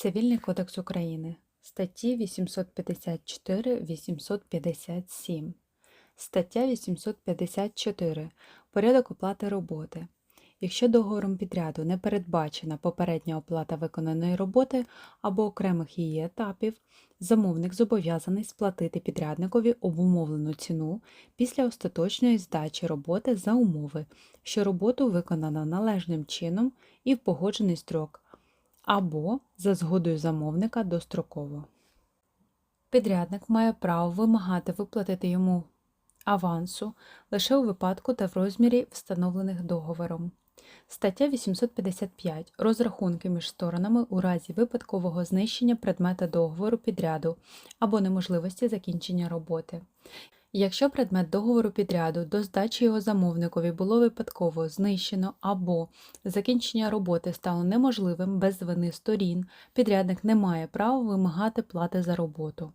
Цивільний кодекс України. Статті 854-857. Стаття 854. Порядок оплати роботи. Якщо договором підряду не передбачена попередня оплата виконаної роботи або окремих її етапів, замовник зобов'язаний сплатити підрядникові обумовлену ціну після остаточної здачі роботи за умови, що роботу виконано належним чином і в погоджений строк, або за згодою замовника достроково. Підрядник має право вимагати виплатити йому авансу лише у випадку та в розмірі, встановлених договором. Стаття 855. Розрахунки між сторонами у разі випадкового знищення предмета договору підряду або неможливості закінчення роботи. Якщо предмет договору підряду до здачі його замовникові було випадково знищено або закінчення роботи стало неможливим без вини сторін, підрядник не має права вимагати плати за роботу.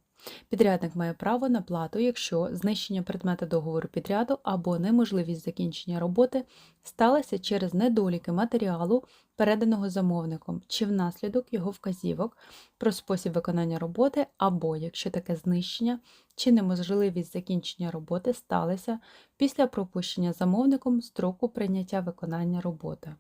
Підрядник має право на плату, якщо знищення предмета договору підряду або неможливість закінчення роботи сталося через недоліки матеріалу, переданого замовником, чи внаслідок його вказівок про спосіб виконання роботи, або якщо таке знищення чи неможливість закінчення роботи сталося після пропущення замовником строку прийняття виконання роботи.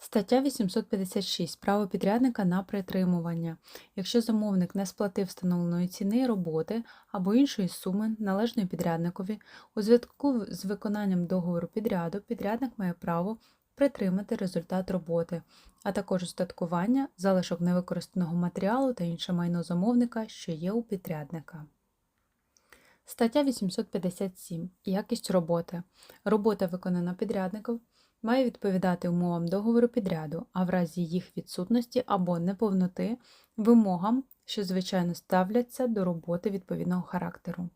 Стаття 856. Право підрядника на притримування. Якщо замовник не сплатив встановленої ціни роботи або іншої суми належної підрядникові, у зв'язку з виконанням договору підряду підрядник має право притримати результат роботи, а також устаткування, залишок невикористаного матеріалу та інше майно замовника, що є у підрядника. Стаття 857. Якість роботи. Робота, виконана підрядником, має відповідати умовам договору підряду, а в разі їх відсутності або неповноти вимогам, що звичайно ставляться до роботи відповідного характеру.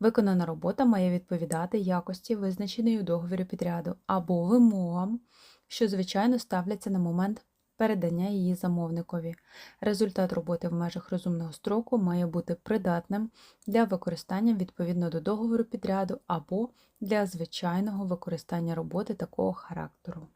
Виконана робота має відповідати якості, визначеної у договорі підряду, або вимогам, що звичайно ставляться на момент передання її замовникові. Результат роботи в межах розумного строку має бути придатним для використання відповідно до договору підряду або для звичайного використання роботи такого характеру.